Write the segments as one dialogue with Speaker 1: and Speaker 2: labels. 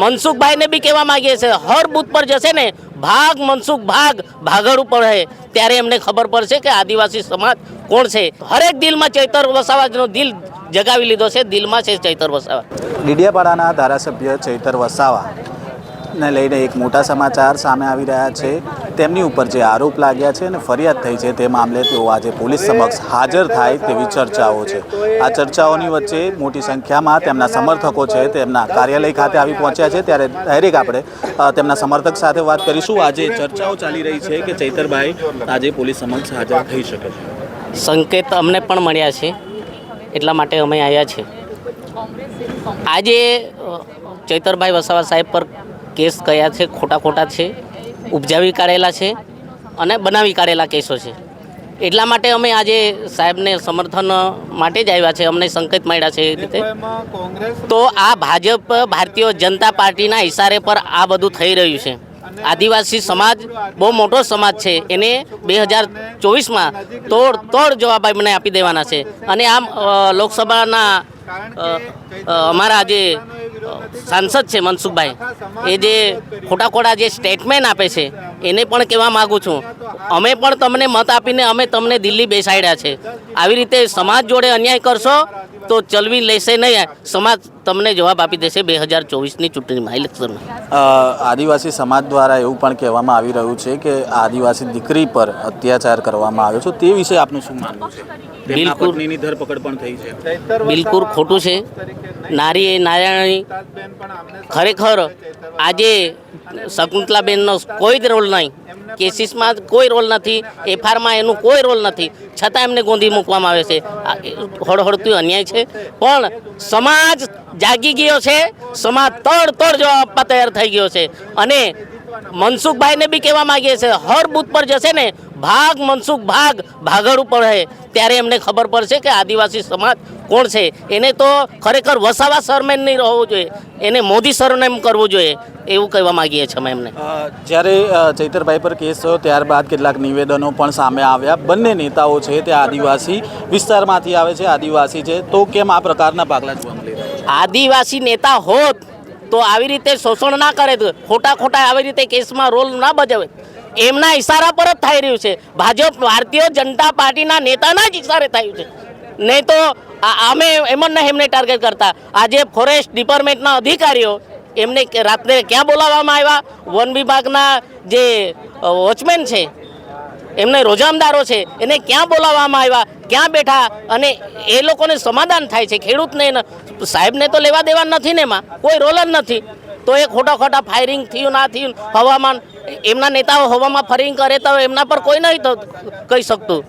Speaker 1: મનસુખભાઈને બી કહેવા માંગીએ છીએ હર બૂથ પર જશે ને, ભાગ, મનસુખ, ભાગ, ભાગળ ઉપર હે ત્યારે એમને ખબર પડશે કે આદિવાસી સમાજ કોણ છે. હરેક દિલમાં ચૈતર વસાવાનો દિલ જગાવી લીધો છે, દિલમાં છે ચૈતર વસાવા.
Speaker 2: ડીડિયાપાડાના ધારાસભ્ય ચૈતર વસાવા ને લઈને એક મોટા સમાચાર સામે આવી રહ્યા છે. તેમની ઉપર જે આરોપ લાગ્યા છે અને ફરિયાદ થઈ છે તે મામલે તેઓ આજે પોલીસ સમક્ષ હાજર થાય તેવી ચર્ચાઓ છે. આ ચર્ચાઓની વચ્ચે મોટી સંખ્યામાં તેમના સમર્થકો છે, તેમના કાર્યાલય ખાતે આવી પહોંચ્યા છે. ત્યારે ડાયરેક્ટ આપણે તેમના સમર્થક સાથે વાત કરીશું. આજે ચર્ચાઓ ચાલી રહી છે કે ચૈતરભાઈ આજે પોલીસ સમક્ષ હાજર થઈ શકે છે.
Speaker 1: સંકેત અમને પણ મળ્યા છે, એટલા માટે અમે આવ્યા છે આજે ચૈતરભાઈ વસાવા સાહેબ પર કેસ કયા છે ખોટા ખોટા છે. ઉપજાવી કાઢેલા છે અને બનાવી કાઢેલા કેસો છે. એટલા માટે અમે આજે સાહેબને સમર્થન માટે જ આવ્યા છે, અમને સંકેત મળ્યા છે એ રીતે. તો આ ભાજપ ભારતીય જનતા પાર્ટીના ઇશારે પર આ બધું થઈ રહ્યું છે. આદિવાસી સમાજ બહુ મોટો સમાજ છે, એને બે હજાર ચોવીસમાં તોડ તોડ જવાબ એમને આપી દેવાના છે. અને આમ લોકસભાના અમારા જે સાંસદ છે મનસુખભાઈ એ જે ખોટા ખોટા જે સ્ટેટમેન્ટ આપે છે એને પણ કહેવા માગું છું. અમે પણ તમને મત આપીને અમે તમને દિલ્હી બેસાડ્યા છે. આવી રીતે સમાજ જોડે અન્યાય કરશો તો ચલવી લેશે નહીં. સમાજ તમને જવાબ આપી દેશે બે હજાર ચોવીસની ચૂંટણીમાં. ઇલેક્શનમાં
Speaker 2: આદિવાસી સમાજ દ્વારા એવું પણ કહેવામાં આવી રહ્યું છે કે આદિવાસી દીકરી પર અત્યાચાર કરવામાં આવ્યો છે. તે વિશે આપનું શું માનવું છે?
Speaker 1: બિલકુલ.
Speaker 2: પત્નીની ધરપકડ પણ થઈ છે.
Speaker 1: બિલકુલ ખોટું છે. નારી એ નારાયણી ખરેખર આજે શકુંતલાબેનનો કોઈ જ રોલ નહીં. કેસીસમાં કોઈ રોલ નથી. એફઆરમાં એનું કોઈ રોલ નથી. છતાં એમને ગોંધી મૂકવામાં આવે છે. હળહળતું અન્યાય છે. પણ સમાજ જાગી ગયો છે. સમાજ તડ તડ જવાબ આપવા તૈયાર થઈ ગયો છે. અને મનસુખભાઈને બી કહેવા માંગીએ છીએ હર બૂથ પર જશે ને ભાગ મનસુખ ભાગ ભાગળ ઉપર હે ત્યારે એમને ખબર પડશે કે આદિવાસી સમાજ કોણ છે. એને તો ખરેખર વસાવા સરનેમ નહીં રહેવું જોઈએ. એને મોદી સરનેમ કરવું જોઈએ. એવું કહેવા માંગીએ છીએ અમે એમને.
Speaker 2: જ્યારે ચૈતરભાઈ પર કેસ થયો ત્યારબાદ કેટલાક નિવેદનો પણ સામે આવ્યા. બંને નેતાઓ છે તે આદિવાસી વિસ્તારમાંથી આવે છે આદિવાસી છે. તો કેમ આ પ્રકારના ભાગલા જોવા મળી રહ્યા
Speaker 1: આદિવાસી નેતા હોત તો આવી રીતે શોષણ ના કરે તો ખોટા ખોટા આવી રીતે કેસમાં રોલ ના બજાવે. એમના ઇશારા પર જ થઈ રહ્યું છે. ભાજપ, ભારતીય જનતા પાર્ટીના નેતાના જ ઈશારે થયું છે. નહીં તો અમે નહીં એમને ટાર્ગેટ કરતા. આજે ફોરેસ્ટ ડિપાર્ટમેન્ટના અધિકારીઓ એમને રાત્રે ક્યાં બોલાવવામાં આવ્યા? વન વિભાગના જે વોચમેન છે, એમને રોજામદારો છે, એને ક્યાં બોલાવવામાં આવ્યા? ક્યાં બેઠા? અને એ લોકોને સમાધાન થાય છે. ખેડૂતને સાહેબને તો લેવા દેવા નથી ને એમાં. કોઈ રોલ જ નથી. તો એ ખોટા ખોટા ફાયરિંગ થયું, ના થયું, હવામાન એમના નેતાઓ હવામાં ફરિંગ કરે તો એમના પર કોઈ નહીં કહી શકતું.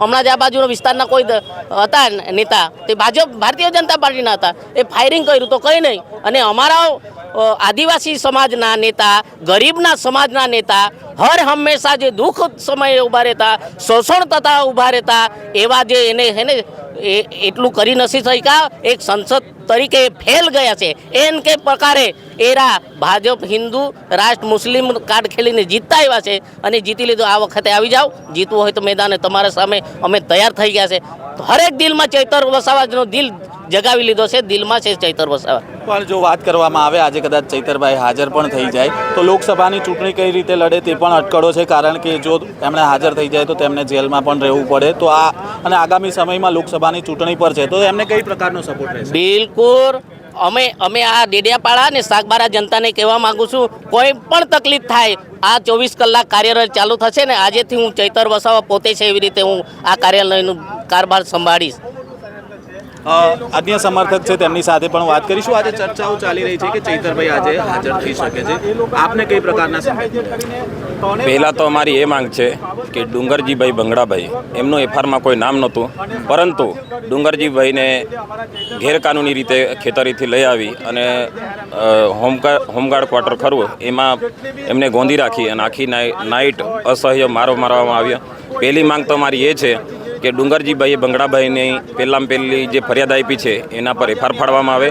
Speaker 1: હમણાં જ આ બાજુના વિસ્તારના કોઈ હતા નેતા, તે ભાજપ, ભારતીય જનતા પાર્ટીના હતા. એ ફાયરિંગ કર્યું તો કંઈ નહીં. અને અમારા આદિવાસી સમાજના નેતા, ગરીબના સમાજના નેતા, હર હંમેશા જે દુઃખ સમયે ઊભા રહેતા, શોષણ તથા ઊભા રહેતા, એવા જે એને એને એ- એટલું કરી નથી શક્યા. એક સંસદ તરીકે ફેલ ગયા છે. એન કે પ્રકારે એરા ભાજપ હિન્દુ રાષ્ટ્ર મુસ્લિમ કાર્ડ ખેલીને જીતતા આવ્યા છે અને જીતી લીધું. આ વખતે આવી જાઓ. જીતવું હોય તો મેદાને તમારા સામે અમે તૈયાર થઈ ગયા છે. હરેક દિલમાં ચૈતર વસાવાનો દિલ જગાવી લીધો છે દિલમાં છે ચૈતર વસાવા.
Speaker 2: પણ જો વાત કરવામાં આવે આજે કદાચ ચૈતરભાઈ હાજર પણ થઈ જાય તો લોકસભાની ચૂંટણી કઈ રીતે લડે તે પણ અટકળો છે કારણ કે જો એમણે હાજર થઈ જાય તો તેમને જેલમાં પણ રહેવું પડે. તો આ અને આગામી સમયમાં લોકસભાની ચૂંટણી પર છે તો એમને કઈ પ્રકારનો સપોર્ટ રહેશે?
Speaker 1: બિલકુલ. અમે અમે આ ડેડિયાપાડા અને શાકબારા જનતાને કહેવા માગું છું કોઈ પણ તકલીફ થાય આ ચોવીસ કલાક કાર્યરત ચાલુ થશે ને આજેથી હું ચૈતર વસાવા પોતે છે એવી રીતે હું આ કાર્યાલયનું કારભાર સંભાળીશ.
Speaker 2: અન્ય સમર્થક છે તેમની સાથે પણ વાત કરીશું. આજે ચર્ચાઓ ચાલી રહી છે કે ચૈતરભાઈ આજે હાજર થઈ શકે છે. આપને કઈ પ્રકારના
Speaker 3: પહેલાં તો અમારી એ માંગ છે કે ડુંગરજીભાઈ બંગડાભાઈ, એમનું એફઆરમાં કોઈ નામ નહોતું, પરંતુ ડુંગરજીભાઈને ગેરકાનૂની રીતે ખેતરીથી લઈ આવી અને હોમગાર્ડ હોમગાર્ડ ક્વાર્ટર ખરવું એમાં એમને ગોંધી રાખી અને આખી નાઇટ અસહ્ય મારો મારવામાં આવ્યો. પહેલી માંગ તો મારી એ છે કે ડુંગરજીભાઈએ બંગડાભાઈની પહેલાં પહેલી જે ફરિયાદ આપી છે, એના પર એફઆર ફાડવામાં આવે.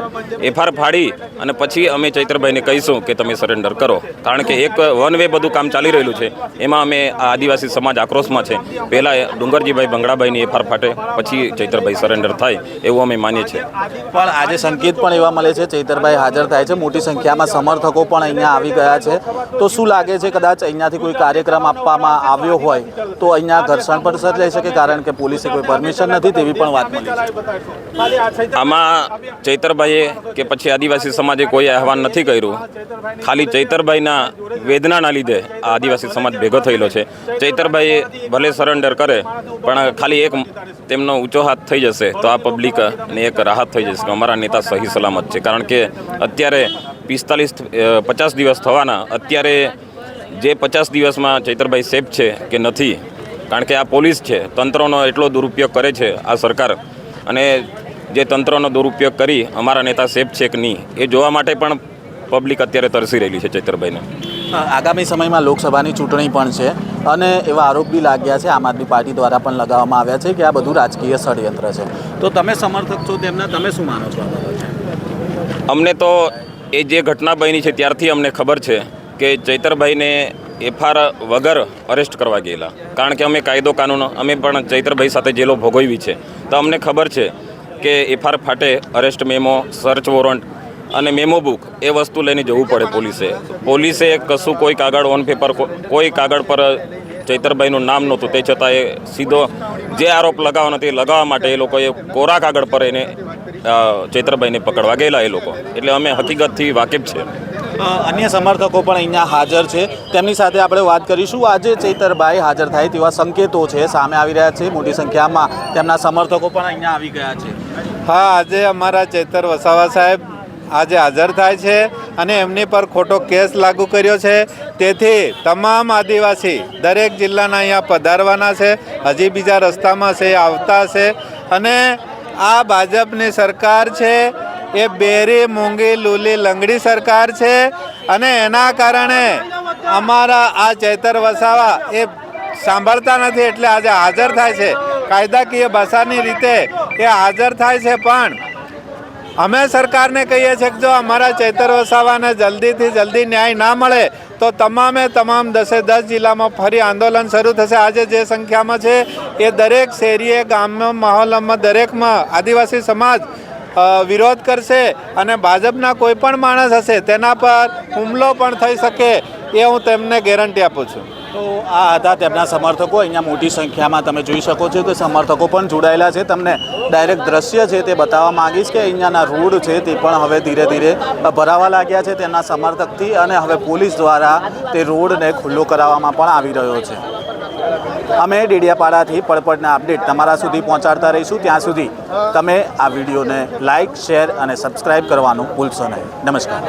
Speaker 3: એફઆર ફાડી અને પછી અમે ચૈતરભાઈને કહીશું કે તમે સરેન્ડર કરો. કારણ કે એક વન વે બધું કામ ચાલી રહેલું છે. એમાં અમે આદિવાસી સમાજ આક્રોશમાં છે. પહેલાં ડુંગરજીભાઈ બંગડાભાઈની એફઆર ફાટે, પછી ચૈત્રભાઈ સરેન્ડર થાય, એવું અમે માનીએ છીએ.
Speaker 2: પણ આજે સંકેત પણ એવા મળે છે, ચૈતરભાઈ હાજર થાય છે. મોટી સંખ્યામાં સમર્થકો પણ અહીંયા આવી ગયા છે. તો શું લાગે છે, કદાચ અહીંયાથી કોઈ કાર્યક્રમ આપવામાં આવ્યો હોય, તો અહીંયા ઘર્ષણ પણ સર્જાઈ શકે, કારણ કે પોલીસે કોઈ પરમિશન નથી તેવી પણ વાત મળી
Speaker 3: આમાં ચૈતરભાઈએ કે પછી આદિવાસી સમાજે કોઈ આહવાન નથી કર્યું. ખાલી ચૈતરભાઈના વેદનાના લીધે આ આદિવાસી સમાજ ભેગો થયેલો છે. ચૈતરભાઈએ ભલે સરેન્ડર કરે, પણ ખાલી એક તેમનો ઊંચો હાથ થઈ જશે તો આ પબ્લિકને એક રાહત થઈ જશે. કે અમારા નેતા સહી સલામત છે. કારણ કે અત્યારે પિસ્તાલીસ પચાસ દિવસ થવાના. અત્યારે જે પચાસ દિવસમાં ચૈતરભાઈ સેફ છે કે નથી કારણ કે આ પોલીસ છે તંત્રનો એટલો દુરુપયોગ કરે છે આ સરકાર. અને જે તંત્રનો દુરુપયોગ કરી અમારા નેતા સેફ છે કે નહીં એ જોવા માટે પણ પબ્લિક અત્યારે તરસી રહેલી છે ચૈતરભાઈને.
Speaker 2: આગામી સમયમાં લોકસભાની ચૂંટણી પણ છે અને એવા આરોપ બી લાગ્યા છે આમ આદમી પાર્ટી દ્વારા પણ લગાવવામાં આવ્યા છે કે આ બધું રાજકીય ષડયંત્ર છે. તો તમે સમર્થક છો તેમના તમે શું માનો છો
Speaker 3: અમને તો એ જે ઘટના બની છે ત્યારથી અમને ખબર છે કે ચૈતરભાઈને એફઆર વગર અરેસ્ટ કરવા ગયેલા. કારણ કે અમે કાયદો કાનૂન, અમે પણ ચૈત્રભાઈ સાથે જેલો ભોગવી છે. તો અમને ખબર છે કે એફઆર ફાટે અરેસ્ટ મેમો સર્ચ વોરંટ અને મેમો બુક એ વસ્તુ લઈને જવું પડે પોલીસે. પોલીસે કશું કોઈ કાગળ ઓન પેપર કોઈ કાગળ પર ચૈતરભાઈનું નામ નહોતું. તે છતાં એ સીધો જે આરોપ લગાવવાનો તે લગાવવા માટે એ લોકોએ કોરા કાગળ પર એને ચૈતરભાઈને પકડવા ગયેલા એ લોકો. એટલે અમે હકીકતથી વાકેફ છે.
Speaker 2: અન્ય સમર્થકો પણ અહીંયા હાજર છે. તેમની સાથે આપણે વાત કરીશું. આજે ચૈતરભાઈ હાજર થાય તેવા સંકેતો છે, સામે આવી રહ્યા છે. મોટી સંખ્યામાં તેમના સમર્થકો પણ અહીંયા આવી ગયા છે.
Speaker 4: હા, આજે અમારા ચેતર વસાવા સાહેબ આજે હાજર થાય છે અને એમની પર ખોટો કેસ લાગુ કર્યો છે. તેથી તમામ આદિવાસી દરેક જિલ્લાના અહીંયા પધારવાના છે. હજી બીજા રસ્તામાં છે, આવતા છે. અને આ ભાજપની સરકાર છે એ બેરી, મૂંગી, લૂલી, લંગડી સરકાર છે અને એના કારણે અમારા આ ચૈતર વસાવા એ સાંભળતા નથી એટલે આજે હાજર થાય છે. કાયદાકીય ભાષાની રીતે એ હાજર થાય છે પણ અમે સરકારને કહીએ છીએ કે જો અમારા ચૈતર વસાવાને જલ્દીથી જલ્દી ન્યાય ના મળે તો તમામે તમામ દસે દસ જિલ્લામાં ફરી આંદોલન શરૂ થશે. આજે જે સંખ્યામાં છે એ દરેક શેરીએ, ગામમાં, માહોલમાં, દરેકમાં આદિવાસી સમાજ વિરોધ કરશે અને ભાજપના કોઈ પણ માણસ હશે તેના પર હુમલો પણ થઈ શકે એ હું તેમને ગેરંટી આપું છું.
Speaker 2: તો આ હતા તેમના સમર્થકો. અહીંયા મોટી સંખ્યામાં તમે જોઈ શકો છો કે સમર્થકો પણ જોડાયેલા છે. તમને ડાયરેક્ટ દ્રશ્ય છે તે બતાવવા માગીશ કે અહીંયાના રોડ છે તે પણ હવે ધીરે ધીરે ભરાવા લાગ્યા છે તેમના સમર્થકથી અને હવે પોલીસ દ્વારા તે રોડને ખુલ્લો કરાવવામાં પણ આવી રહ્યો છે. અમે ડેડિયાપાડાથી પડપડના અપડેટ તમારા સુધી પહોંચાડતા રહીશું. ત્યાં સુધી તમે આ વિડીયોને લાઇક શેર અને સબસ્ક્રાઈબ કરવાનું ભૂલશો નહીં. નમસ્કાર.